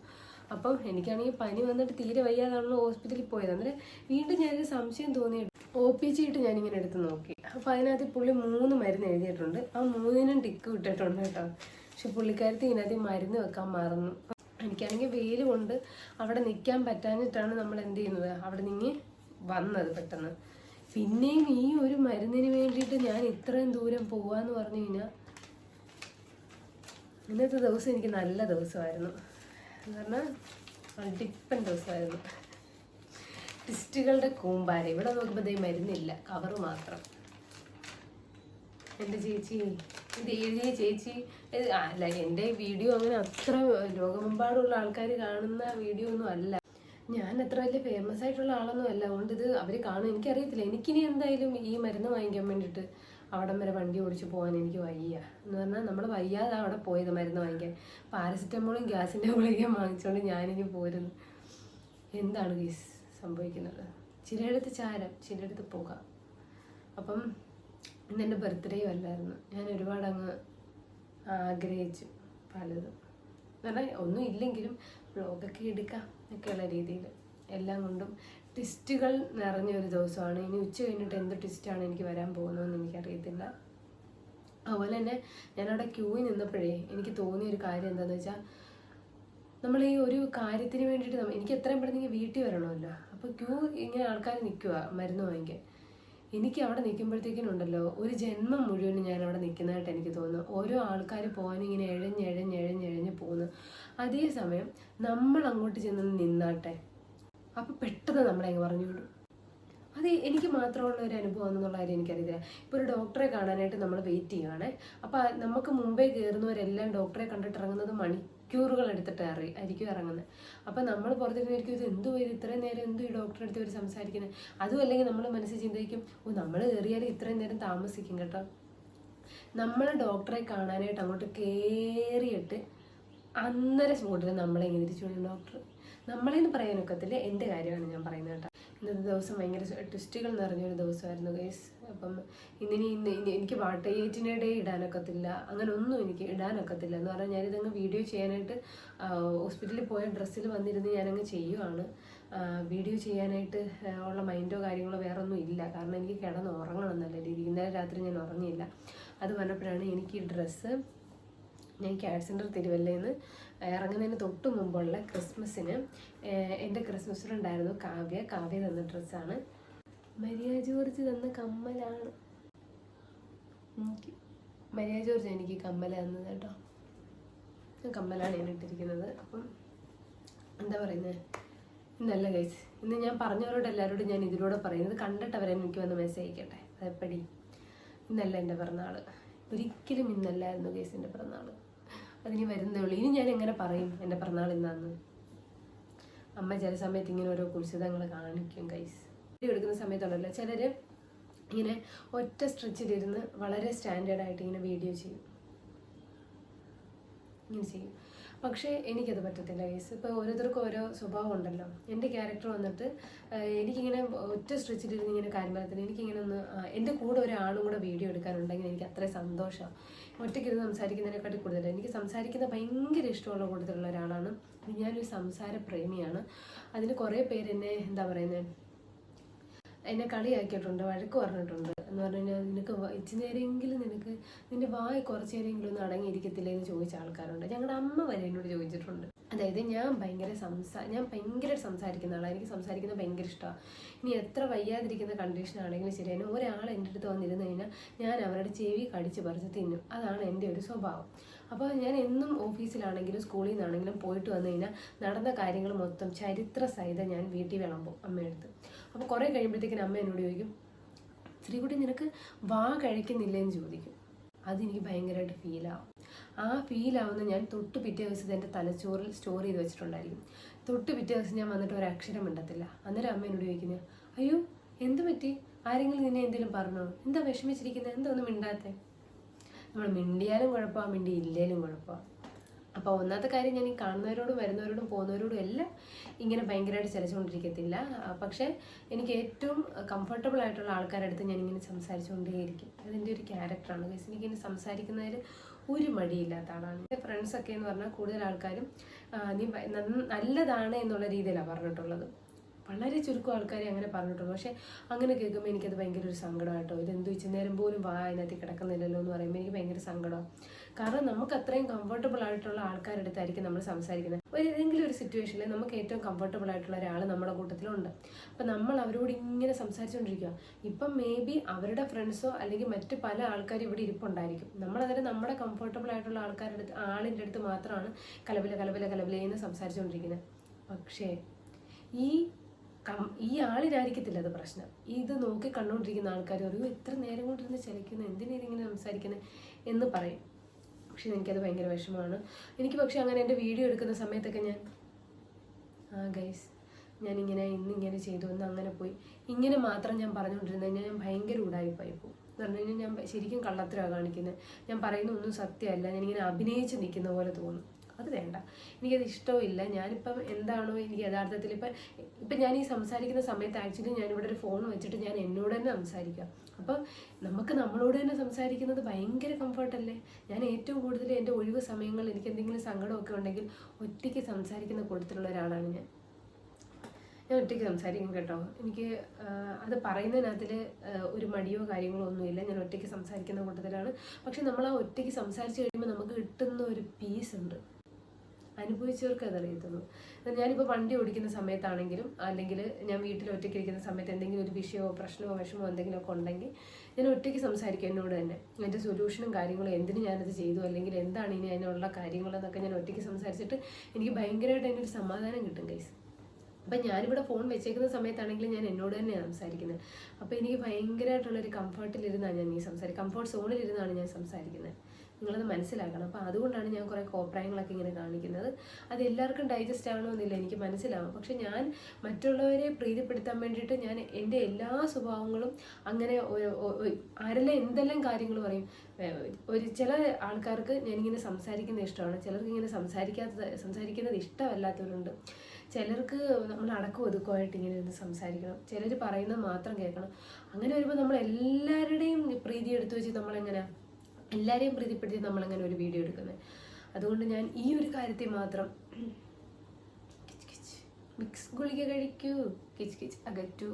അപ്പം എനിക്കാണെങ്കിൽ പനി വന്നിട്ട് തീരെ വയ്യാതാണല്ലോ ഹോസ്പിറ്റലിൽ പോയത്. അന്നേരം വീണ്ടും ഞാനൊരു സംശയം തോന്നി. ഒ പി ചീട്ട് ഞാനിങ്ങനെ എടുത്ത് നോക്കി. അപ്പം അതിനകത്ത് പുള്ളി മൂന്ന് മരുന്ന് എഴുതിയിട്ടുണ്ട്. ആ മൂന്നിനും ടിക്ക് വിട്ടിട്ടുണ്ട് കേട്ടോ. പക്ഷെ പുള്ളിക്കാരത്തി ഇതിനകത്ത് മരുന്ന് വെക്കാൻ മറന്നു. എനിക്കാണെങ്കിൽ വെയിൽ കൊണ്ട് അവിടെ നിൽക്കാൻ പറ്റാഞ്ഞിട്ടാണ് നമ്മൾ എന്ത് ചെയ്യുന്നത്? അവിടെ നിങ്ങി വന്നത് പെട്ടെന്ന്. പിന്നെയും ഈ ഒരു മരുന്നിന് വേണ്ടിയിട്ട് ഞാൻ ഇത്രയും ദൂരം പോവാന്ന് പറഞ്ഞു കഴിഞ്ഞാൽ ഇന്നത്തെ ദിവസം എനിക്ക് നല്ല ദിവസമായിരുന്നു. എന്ന് പറഞ്ഞാൽ അടിപ്പൻ ദിവസമായിരുന്നു. ടിസ്റ്റുകളുടെ കൂമ്പാര. ഇവിടെ നോക്കുമ്പോൾ ദേ മരുന്നില്ല. കവറ് മാത്രം. എന്റെ ചേച്ചി എഴുതിയ ചേച്ചി. അല്ല എന്റെ വീഡിയോ അങ്ങനെ അത്ര ലോകമെമ്പാടുള്ള ആൾക്കാർ കാണുന്ന വീഡിയോ ഒന്നും അല്ല. ഞാൻ അത്ര വലിയ ഫേമസ് ആയിട്ടുള്ള ആളൊന്നും അല്ല. അതുകൊണ്ട് ഇത് അവർ കാണും. എനിക്കറിയത്തില്ല. എനിക്കിനി എന്തായാലും ഈ മരുന്ന് വാങ്ങിക്കാൻ വേണ്ടിയിട്ട് അവിടം വരെ വണ്ടി ഓടിച്ച് പോകാൻ എനിക്ക് വയ്യ. എന്ന് പറഞ്ഞാൽ നമ്മൾ വയ്യാതെ അവിടെ പോയത് മരുന്ന് വാങ്ങിക്കാൻ. പാരസെറ്റമോളും ഗ്യാസിന്റെ ഗുളികയും വാങ്ങിച്ചുകൊണ്ട് ഞാനിനി പോരുന്നു. എന്താണ് ഗീസ് സംഭവിക്കുന്നത്? ചിലയിടത്ത് ചാരം ചിലയിടത്ത് പോകാം. അപ്പം ഇന്ന് എന്റെ ബർത്ത്ഡേയും അല്ലായിരുന്നു. ഞാൻ ഒരുപാട് അങ്ങ് ആഗ്രഹിച്ചു പലതും. എന്ന് പറഞ്ഞാൽ ഒന്നും ഇല്ലെങ്കിലും വ്ളോഗൊക്കെ എടുക്കാം എന്നൊക്കെയുള്ള രീതിയിൽ എല്ലാം കൊണ്ടും ട്വിസ്റ്റുകൾ നിറഞ്ഞ ഒരു ദിവസമാണ്. ഇനി ഉച്ച കഴിഞ്ഞിട്ട് എന്ത് ട്വിസ്റ്റാണ് എനിക്ക് വരാൻ പോകുന്നതെന്ന് എനിക്കറിയത്തില്ല. അതുപോലെ തന്നെ ഞാനവിടെ ക്യൂവിൽ നിന്നപ്പോഴേ എനിക്ക് തോന്നിയ ഒരു കാര്യം എന്താണെന്ന് വെച്ചാൽ നമ്മൾ ഈ ഒരു കാര്യത്തിന് വേണ്ടിയിട്ട് എനിക്ക് എത്രയും പെട്ടെന്ന് വീട്ടിൽ വരണമല്ലോ. അപ്പോൾ ക്യൂ ഇങ്ങനെ ആൾക്കാർ നിൽക്കുക മരുന്ന് വാങ്ങിക്കാൻ. എനിക്ക് അവിടെ നിൽക്കുമ്പോഴത്തേക്കും ഉണ്ടല്ലോ ഒരു ജന്മം മുഴുവനും ഞാൻ അവിടെ നിൽക്കുന്നതായിട്ട് എനിക്ക് തോന്നുന്നു. ഓരോ ആൾക്കാർ പോകാനിങ്ങനെ എഴഞ്ഞ് എഴഞ്ഞ് പോകുന്നു. അതേസമയം നമ്മൾ അങ്ങോട്ട് ചെന്ന് നിന്നാട്ടെ. അപ്പോൾ പെട്ടെന്ന് നമ്മളെ അങ്ങ് പറഞ്ഞു വിടും. അത് എനിക്ക് മാത്രമുള്ള ഒരു അനുഭവം എന്നുള്ള കാര്യം എനിക്കറിയില്ല ഇപ്പോൾ ഒരു ഡോക്ടറെ കാണാനായിട്ട് നമ്മൾ വെയിറ്റ് ചെയ്യുകയാണ് അപ്പോൾ നമുക്ക് മുമ്പേ കയറുന്നവരെല്ലാം ഡോക്ടറെ കണ്ടിട്ട് ഇറങ്ങുന്നത് മണിക്കൂറുകൾ എടുത്തിട്ട് അറി ആയിരിക്കും ഇറങ്ങുന്നത് അപ്പോൾ നമ്മൾ പുറത്തിരുന്നായിരിക്കും ഇത് എന്തു ഇത് ഇത്രയും നേരം എന്തു ഈ ഡോക്ടറെ അടുത്ത് ഇവർ സംസാരിക്കുന്നത് അതും അല്ലെങ്കിൽ നമ്മൾ മനസ്സിൽ ചിന്തിക്കും ഓ നമ്മൾ കയറിയാൽ ഇത്രയും നേരം താമസിക്കും കേട്ടോ. നമ്മൾ ഡോക്ടറെ കാണാനായിട്ട് അങ്ങോട്ട് കയറിയിട്ട് അന്നര സ്പോട്ടിൽ നമ്മളെ ഇങ്ങനെ തിരിച്ചു ഡോക്ടർ നമ്മളെന്ന് പറയാനൊക്കത്തില്ല എന്റെ കാര്യമാണ് ഞാൻ പറയുന്നത് കേട്ടോ. ഇന്നത്തെ ദിവസം ഭയങ്കര ട്വിസ്റ്റുകൾ നിറഞ്ഞൊരു ദിവസമായിരുന്നു ഗൈസ് അപ്പം ഇന്നിനി ഇന്ന് ഇനി എനിക്ക് വാട്ടയേറ്റിനിടെ ഇടാനൊക്കത്തില്ല. അങ്ങനെ ഒന്നും എനിക്ക് ഇടാനൊക്കത്തില്ല എന്ന് പറഞ്ഞാൽ ഞാനിതങ്ങ് വീഡിയോ ചെയ്യാനായിട്ട് ഹോസ്പിറ്റലിൽ പോയ ഡ്രസ്സിൽ വന്നിരുന്ന് ഞാനങ്ങ് ചെയ്യുവാണ്. വീഡിയോ ചെയ്യാനായിട്ട് ഉള്ള മൈൻഡോ കാര്യങ്ങളോ വേറെ ഒന്നും ഇല്ല. കാരണം എനിക്ക് കിടന്ന് ഉറങ്ങണം നല്ല രീതിയിൽ. ഇന്നലെ രാത്രി ഞാൻ ഉറങ്ങിയില്ല. അത് പറഞ്ഞപ്പോഴാണ് എനിക്ക് ഈ ഡ്രസ്സ് ഞാൻ ക്യാഷ് സെന്റർ തിരുവല്ലയിൽ നിന്ന് ഇറങ്ങുന്നതിന് തൊട്ട് മുമ്പുള്ള ക്രിസ്മസിന് എന്റെ ക്രിസ്മസിലുണ്ടായിരുന്നു കാവ്യ. കാവ്യ തന്ന ഡ്രസ്സാണ്. മരിയ ജോർജ് തന്ന കമ്മലാണ്. എനിക്ക് മരിയ ജോർജ് എനിക്ക് കമ്മൽ തന്നത് കേട്ടോ. കമ്മലാണ് ഞാൻ ഇട്ടിരിക്കുന്നത്. അപ്പം എന്താ പറയുന്നത് ഇന്നല്ല ഗൈസ് ഇന്ന് ഞാൻ പറഞ്ഞവരോട് എല്ലാവരോടും ഞാൻ ഇതിലൂടെ പറയുന്നത് കണ്ടിട്ട് അവരെ എനിക്ക് വന്ന് മെസ്സേജ് അയക്കട്ടെ. അതെപ്പടി? ഇന്നല്ല എന്റെ പിറന്നാൾ ഒരിക്കലും ഇന്നല്ലായിരുന്നു ഗൈസിന്റെ പിറന്നാൾ അതിനി വരുന്നേ ഉള്ളൂ ഇനി ഞാൻ എങ്ങനെ പറയും എന്റെ പിറന്നാൾ ഇന്നാന്ന്? അമ്മ ചില സമയത്ത് ഇങ്ങനെ ഓരോ കുൽസിതങ്ങൾ കാണിക്കും കൈസ് എടുക്കുന്ന സമയത്തുണ്ടല്ലോ ചിലർ ഇങ്ങനെ ഒറ്റ സ്ട്രെച്ചിലിരുന്ന് വളരെ സ്റ്റാൻഡേർഡായിട്ട് ഇങ്ങനെ വീഡിയോ ചെയ്യും. ഇങ്ങനെ ചെയ്യും. പക്ഷേ എനിക്കത് പറ്റത്തില്ല കേസ് ഇപ്പോൾ ഓരോരുത്തർക്കും ഓരോ സ്വഭാവം ഉണ്ടല്ലോ. എന്റെ ക്യാരക്ടർ വന്നിട്ട് എനിക്കിങ്ങനെ ഒറ്റ സ്ട്രെച്ചിലിരുന്ന് ഇങ്ങനെ കാര്യം പറയത്തില്ല. എനിക്കിങ്ങനെ ഒന്ന് എന്റെ കൂടെ ഒരാളും കൂടെ വീഡിയോ എടുക്കാനുണ്ടെങ്കിൽ എനിക്ക് അത്രയും സന്തോഷമാണ് ഒറ്റയ്ക്കിരുന്ന് സംസാരിക്കുന്നതിനെക്കാട്ടി കൂടുതൽ എനിക്ക് സംസാരിക്കുന്ന ഭയങ്കര ഇഷ്ടമുള്ള കൂട്ടത്തിലുള്ള ഒരാളാണ്. ഞാനൊരു സംസാര പ്രേമിയാണ്. അതിന് കുറേ പേര് എന്നെ എന്താ പറയുന്നത് എന്നെ കളിയാക്കിയിട്ടുണ്ട് വഴക്ക് പറഞ്ഞിട്ടുണ്ട്. എന്ന് പറഞ്ഞു കഴിഞ്ഞാൽ നിനക്ക് ഇച്ചിരി നേരമെങ്കിലും നിനക്ക് നിന്റെ വായ കുറച്ച് നേരമെങ്കിലും അടങ്ങിയിരിക്കത്തില്ലേ എന്ന് ചോദിച്ച ആൾക്കാരുണ്ട്. ഞങ്ങളുടെ അമ്മ വരെ എന്നോട് ചോദിച്ചിട്ടുണ്ട്. അതായത് ഞാൻ ഭയങ്കര സംസാ ഞാൻ ഭയങ്കര സംസാരിക്കുന്ന ആളാണ് എനിക്ക് സംസാരിക്കുന്നത് ഭയങ്കര ഇഷ്ടമാണ് ഇനി എത്ര വയ്യാതിരിക്കുന്ന കണ്ടീഷൻ ആണെങ്കിലും ശരി. തന്നെ ഒരാൾ എന്റെ അടുത്ത് വന്നിരുന്നു കഴിഞ്ഞാൽ ഞാൻ അവരുടെ ചെവി കടിച്ച് പറിച്ച് തിന്നും. അതാണ് എന്റെ ഒരു സ്വഭാവം. അപ്പോൾ ഞാൻ എന്നും ഓഫീസിലാണെങ്കിലും സ്കൂളിൽ നിന്നാണെങ്കിലും പോയിട്ട് വന്നു കഴിഞ്ഞാൽ നടന്ന കാര്യങ്ങൾ മൊത്തം ചരിത്ര സഹിതം ഞാൻ വീട്ടിൽ വിളമ്പും അമ്മയെടുത്ത് അപ്പോൾ കുറേ കഴിയുമ്പോഴത്തേക്കിന് അമ്മ എന്നോട് ചോദിക്കും ശ്രീകുട്ടി നിനക്ക് വാ കഴിക്കുന്നില്ലേ എന്ന് ചോദിക്കും. അതെനിക്ക് ഭയങ്കരമായിട്ട് ഫീലാവും ആ ഫീലാവുന്ന ഞാൻ തൊട്ട് പിറ്റേ ദിവസം എന്റെ തലച്ചോറിൽ സ്റ്റോർ ചെയ്ത് വെച്ചിട്ടുണ്ടായിരിക്കും. തൊട്ട് പിറ്റേ ദിവസം ഞാൻ വന്നിട്ട് ഒരു അക്ഷരം മിണ്ടത്തില്ല. അന്നേരം അമ്മ എന്നോട് ചോദിക്കുന്നത് അയ്യോ എന്ത് പറ്റി? ആരെങ്കിലും നിന്നെ എന്തെങ്കിലും പറഞ്ഞോ? എന്താ വിഷമിച്ചിരിക്കുന്നത് എന്താ ഒന്നും മിണ്ടാത്തെ? നമ്മൾ മിണ്ടിയാലും കുഴപ്പമാണ് മിണ്ടിയില്ലേലും കുഴപ്പമാണ് അപ്പോൾ ഒന്നാമത്തെ കാര്യം ഞാൻ ഈ കാണുന്നവരോടും വരുന്നവരോടും പോകുന്നവരോടും എല്ലാം ഇങ്ങനെ ഭയങ്കരമായിട്ട് ചലിച്ചുകൊണ്ടിരിക്കത്തില്ല. പക്ഷെ എനിക്ക് ഏറ്റവും കംഫർട്ടബിൾ ആയിട്ടുള്ള ആൾക്കാരുടെ അടുത്ത് ഞാൻ ഇങ്ങനെ സംസാരിച്ചുകൊണ്ടേയിരിക്കും. അതെന്റെ ഒരു ക്യാരക്ടറാണ് എനിക്ക് ഇങ്ങനെ സംസാരിക്കുന്നതിൽ ഒരു മടിയില്ലാത്ത ആളാണ്. എന്റെ ഫ്രണ്ട്സൊക്കെ എന്ന് പറഞ്ഞാൽ കൂടുതൽ ആൾക്കാരും നീ നല്ലതാണ് എന്നുള്ള രീതിയിലാണ് പറഞ്ഞിട്ടുള്ളത്. വളരെ ചുരുക്കം ആൾക്കാരെ അങ്ങനെ പറഞ്ഞിട്ടുള്ളൂ. പക്ഷേ അങ്ങനെ കേൾക്കുമ്പോൾ എനിക്കത് ഭയങ്കര ഒരു സങ്കടമായിട്ടോ ഇതെന്ത് നേരം പോലും വാ അതിനകത്ത് കിടക്കുന്നില്ലല്ലോ എന്ന് പറയുമ്പോൾ എനിക്ക് ഭയങ്കര സങ്കടമാണ് കാരണം നമുക്ക് അത്രയും കംഫർട്ടബിൾ ആയിട്ടുള്ള ആൾക്കാരുടെ അടുത്തായിരിക്കും നമ്മൾ സംസാരിക്കുന്നത്. ഒരു ഏതെങ്കിലും ഒരു സിറ്റുവേഷനിൽ നമുക്ക് ഏറ്റവും കംഫർട്ടബിൾ ആയിട്ടുള്ള ഒരാൾ നമ്മുടെ കൂട്ടത്തിലുണ്ട്. അപ്പം നമ്മൾ അവരോട് ഇങ്ങനെ സംസാരിച്ചുകൊണ്ടിരിക്കുക ഇപ്പം മേ ബി അവരുടെ ഫ്രണ്ട്സോ അല്ലെങ്കിൽ മറ്റ് പല ആൾക്കാരും ഇവിടെ ഇരിപ്പുണ്ടായിരിക്കും. നമ്മളന്നേരം നമ്മുടെ കംഫർട്ടബിൾ ആയിട്ടുള്ള ആൾക്കാരുടെ അടുത്ത് ആളിന്റെ അടുത്ത് മാത്രമാണ് കലബില കലബില കലബിലെന്ന് സംസാരിച്ചുകൊണ്ടിരിക്കുന്നത് പക്ഷേ ഈ ഈ ആളിനായിരിക്കത്തില്ല അത് പ്രശ്നം. ഇത് നോക്കി കണ്ടുകൊണ്ടിരിക്കുന്ന ആൾക്കാർ ഒരു എത്ര നേരം കൊണ്ടിരുന്ന് ചലിക്കുന്നു എന്തിനാ ഇങ്ങനെ സംസാരിക്കുന്നത് എന്ന് പറയും. പക്ഷെ എനിക്കത് ഭയങ്കര വിഷമമാണ്. എനിക്ക് പക്ഷെ അങ്ങനെ എന്റെ വീഡിയോ എടുക്കുന്ന സമയത്തൊക്കെ ഞാൻ ആ ഗൈസ് ഞാനിങ്ങനെ ഇന്നിങ്ങനെ ചെയ്തു എന്ന് അങ്ങനെ പോയി. ഇങ്ങനെ മാത്രം ഞാൻ പറഞ്ഞുകൊണ്ടിരുന്നത് ഞാൻ ഭയങ്കര ഉടായിപ്പായി പോകും എന്ന് പറഞ്ഞു കഴിഞ്ഞാൽ ഞാൻ ശരിക്കും കള്ളത്തരമാണ് കാണിക്കുന്നത് ഞാൻ പറയുന്ന ഒന്നും സത്യമല്ല. ഞാനിങ്ങനെ അഭിനയിച്ച് നിൽക്കുന്ന പോലെ തോന്നും. അത് വേണ്ട. എനിക്കത് ഇഷ്ടമില്ല ഞാനിപ്പം എന്താണോ എനിക്ക് യഥാർത്ഥത്തിൽ ഇപ്പം ഇപ്പം ഞാൻ ഈ സംസാരിക്കുന്ന സമയത്ത് ആക്ച്വലി ഞാനിവിടെ ഒരു ഫോൺ വെച്ചിട്ട് ഞാൻ എന്നോട് തന്നെ സംസാരിക്കാം. അപ്പം നമുക്ക് നമ്മളോട് തന്നെ സംസാരിക്കുന്നത് ഭയങ്കര കംഫർട്ടല്ലേ ഞാൻ ഏറ്റവും കൂടുതൽ എന്റെ ഒഴിവ് സമയങ്ങളിൽ എനിക്ക് എന്തെങ്കിലും സങ്കടമൊക്കെ ഉണ്ടെങ്കിൽ ഒറ്റയ്ക്ക് സംസാരിക്കുന്ന കൂട്ടത്തിലുള്ള ഒരാളാണ് ഞാൻ. ഞാൻ ഒറ്റയ്ക്ക് സംസാരിക്കും കേട്ടോ. എനിക്ക് അത് പറയുന്നതിനകത്തിൽ ഒരു മടിയോ കാര്യങ്ങളോ ഒന്നുമില്ല. ഞാൻ ഒറ്റയ്ക്ക് സംസാരിക്കുന്ന കൂട്ടത്തിലാണ്. പക്ഷെ നമ്മൾ ആ ഒറ്റയ്ക്ക് സംസാരിച്ച് കഴിയുമ്പോൾ നമുക്ക് കിട്ടുന്ന ഒരു പീസ് ഉണ്ട്. അനുഭവിച്ചവർക്ക് അതറിയത്തുള്ളൂ. ഞാനിപ്പോൾ വണ്ടി ഓടിക്കുന്ന സമയത്താണെങ്കിലും അല്ലെങ്കിൽ ഞാൻ വീട്ടിൽ ഒറ്റയ്ക്ക് ഇരിക്കുന്ന സമയത്ത് എന്തെങ്കിലും ഒരു വിഷയമോ പ്രശ്നമോ വിഷമോ എന്തെങ്കിലുമൊക്കെ ഉണ്ടെങ്കിൽ ഞാൻ ഒറ്റയ്ക്ക് സംസാരിക്കും എന്നോട് തന്നെ. എന്റെ സൊല്യൂഷനും കാര്യങ്ങളും എന്തിന് ഞാനത് ചെയ്തു അല്ലെങ്കിൽ എന്താണ് ഇനി അതിനുള്ള കാര്യങ്ങളെന്നൊക്കെ ഞാൻ ഒറ്റയ്ക്ക് സംസാരിച്ചിട്ട് എനിക്ക് ഭയങ്കരമായിട്ട് അതിനൊരു സമാധാനം കിട്ടും കൈസ് അപ്പം ഞാനിവിടെ ഫോൺ വെച്ചേക്കുന്ന സമയത്താണെങ്കിലും ഞാൻ എന്നോട് തന്നെയാണ് സംസാരിക്കുന്നത് അപ്പോൾ എനിക്ക് ഭയങ്കരമായിട്ടുള്ളൊരു കംഫർട്ടിലിരുന്നാണ് ഞാൻ ഈ സംസാരിക്കുക കംഫർട്ട് സോണിലിരുന്നാണ് ഞാൻ സംസാരിക്കുന്നത് നിങ്ങളത് മനസ്സിലാക്കണം. അപ്പോൾ അതുകൊണ്ടാണ് ഞാൻ കുറേ കോപ്രായങ്ങളൊക്കെ ഇങ്ങനെ കാണിക്കുന്നത്. അത് എല്ലാവർക്കും ഡൈജസ്റ്റ് ആവണമെന്നില്ല എനിക്ക് മനസ്സിലാവും. പക്ഷെ ഞാൻ മറ്റുള്ളവരെ പ്രീതിപ്പെടുത്താൻ വേണ്ടിയിട്ട് ഞാൻ എന്റെ എല്ലാ സ്വഭാവങ്ങളും അങ്ങനെ ആരെല്ലാം എന്തെല്ലാം കാര്യങ്ങൾ പറയും. ഒരു ചില ആൾക്കാർക്ക് ഞാനിങ്ങനെ സംസാരിക്കുന്നത് ഇഷ്ടമാണ്. ചിലർക്ക് ഇങ്ങനെ സംസാരിക്കാത്തത് സംസാരിക്കുന്നത് ഇഷ്ടമല്ലാത്തവരുണ്ട്. ചിലർക്ക് നമ്മൾ അടക്കം ഒതുക്കമായിട്ട് ഇങ്ങനെ ഇരുന്ന് സംസാരിക്കണം. ചിലർ പറയുന്നത് മാത്രം കേൾക്കണം. അങ്ങനെ വരുമ്പോൾ നമ്മൾ എല്ലാവരുടെയും പ്രീതി എടുത്തു വെച്ച് നമ്മളെങ്ങനെ എല്ലാവരെയും പ്രീതിപ്പെടുത്തി നമ്മളങ്ങനെ ഒരു വീഡിയോ എടുക്കുന്നത്. അതുകൊണ്ട് ഞാൻ ഈ ഒരു കാര്യത്തിൽ മാത്രം മിക്സ് ഗുളിക കഴിക്കൂ കിച്ച് കിച്ച് അകറ്റൂ.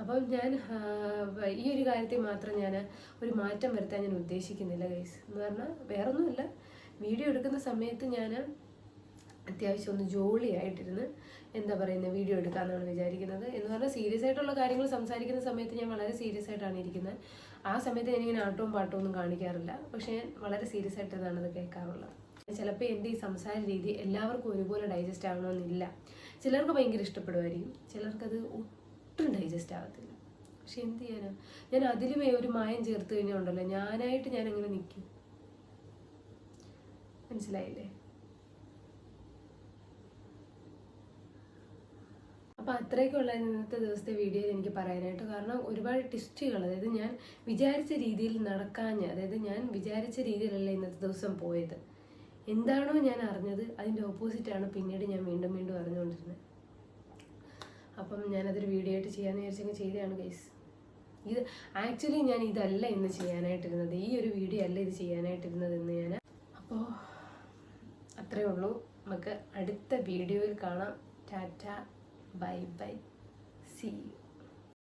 അപ്പം ഞാൻ ഈ ഒരു കാര്യത്തിൽ മാത്രം ഞാൻ ഒരു മാറ്റം വരുത്താൻ ഞാൻ ഉദ്ദേശിക്കുന്നില്ല ഗൈസ് എന്ന് പറഞ്ഞാൽ വേറൊന്നുമില്ല. വീഡിയോ എടുക്കുന്ന സമയത്ത് ഞാൻ അത്യാവശ്യം ഒന്ന് ജോളിയായിട്ടിരുന്ന് എന്താ പറയുന്നത് വീഡിയോ എടുക്കാമെന്നാണ് വിചാരിക്കുന്നത്. എന്ന് പറഞ്ഞാൽ സീരിയസ് ആയിട്ടുള്ള കാര്യങ്ങൾ സംസാരിക്കുന്ന സമയത്ത് ഞാൻ വളരെ സീരിയസ് ആയിട്ടാണ് ഇരിക്കുന്നത്. ആ സമയത്ത് ഞാനിങ്ങനെ ആട്ടവും പാട്ടവും ഒന്നും കാണിക്കാറില്ല. പക്ഷേ ഞാൻ വളരെ സീരിയസ് ആയിട്ട് ആയിട്ടാണ് അത് കേൾക്കാറുള്ളത്. ചിലപ്പോൾ എന്റെ ഈ സംസാര രീതി എല്ലാവർക്കും ഒരുപോലെ ഡൈജസ്റ്റ് ആവണമെന്നില്ല. ചിലർക്ക് ഭയങ്കര ഇഷ്ടപ്പെടുമായിരിക്കും. ചിലർക്കത് ഒട്ടും ഡൈജസ്റ്റ് ആവത്തില്ല. പക്ഷെ എന്ത് ചെയ്യാനാ? ഞാൻ അതിലും ഒരു മായം ചേർത്ത് കഴിഞ്ഞാൽ ഉണ്ടല്ലോ ഞാനായിട്ട് ഞാൻ അങ്ങനെ നിൽക്കും. മനസ്സിലായില്ലേ? അപ്പോൾ അത്രയൊക്കെയുള്ള ഇന്നത്തെ ദിവസത്തെ വീഡിയോയിൽ എനിക്ക് പറയാനായിട്ട് കാരണം ഒരുപാട് ടിസ്റ്റുകൾ അതായത് ഞാൻ വിചാരിച്ച രീതിയിൽ നടക്കാഞ്ഞ് അതായത് ഞാൻ വിചാരിച്ച രീതിയിലല്ല ഇന്നത്തെ ദിവസം പോയത്. എന്താണോ ഞാൻ അറിഞ്ഞത് അതിന്റെ ഓപ്പോസിറ്റാണ് പിന്നീട് ഞാൻ വീണ്ടും വീണ്ടും അറിഞ്ഞുകൊണ്ടിരുന്നത്. അപ്പം ഞാനതൊരു വീഡിയോ ആയിട്ട് ചെയ്യാമെന്ന് വിചാരിച്ചെങ്കിൽ ചെയ്തതാണ് ഗൈസ് ഇത് ആക്ച്വലി ഞാൻ ഇതല്ല ഇന്ന് ചെയ്യാനായിട്ടിരുന്നത്. ഈ ഒരു വീഡിയോ അല്ല ഇത് ചെയ്യാനായിട്ടിരുന്നത് എന്ന് ഞാൻ. അപ്പോൾ അത്രയേ ഉള്ളൂ. നമുക്ക് അടുത്ത വീഡിയോയിൽ കാണാം. Tata. Bye bye see you